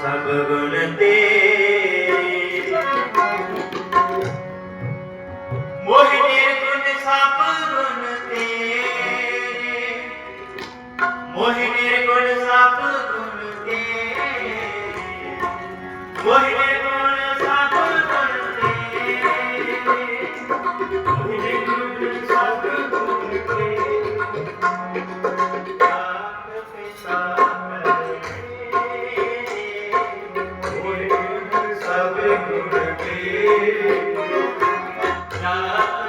ਸਭ ਗੁਣ ਤੇਰੇ ਮੋਹਿ ਨਿਰਗੁਣ ਸਭ ਗੁਣ ਤੇਰੇ ਮੋਹਿ ਨਿਰਗੁਣ ਸਭ ਗੁਣ ਤੇਰੇ ਮੋਹਿ Yeah.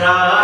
라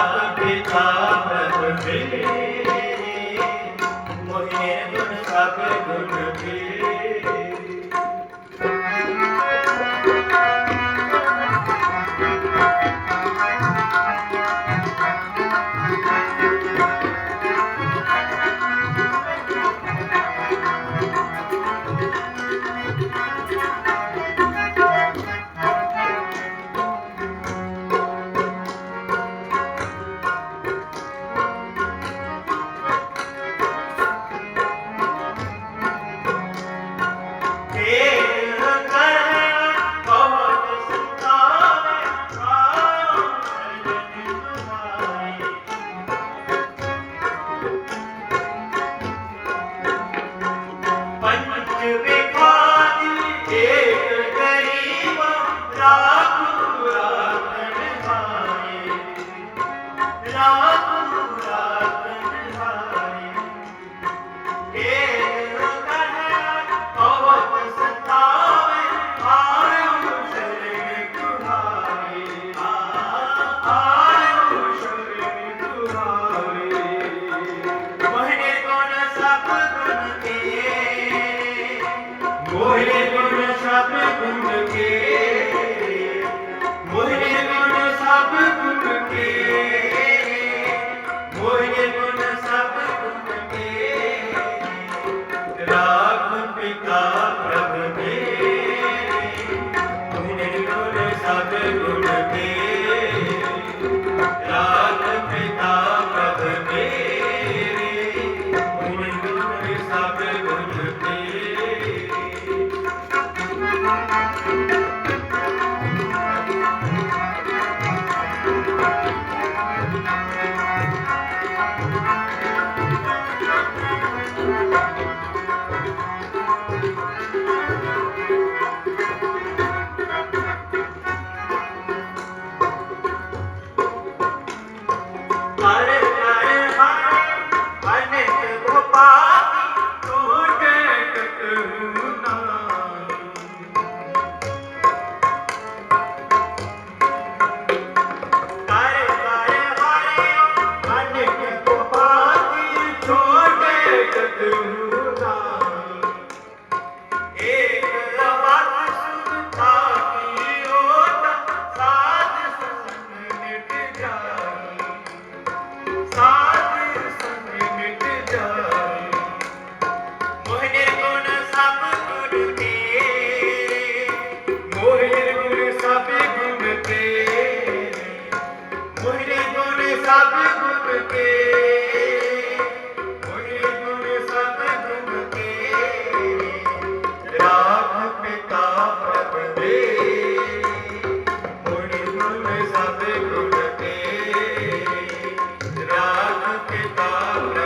না ਗੁਰੇ ਗੁਰ ਸਭ ਗੁਰ ਕੇ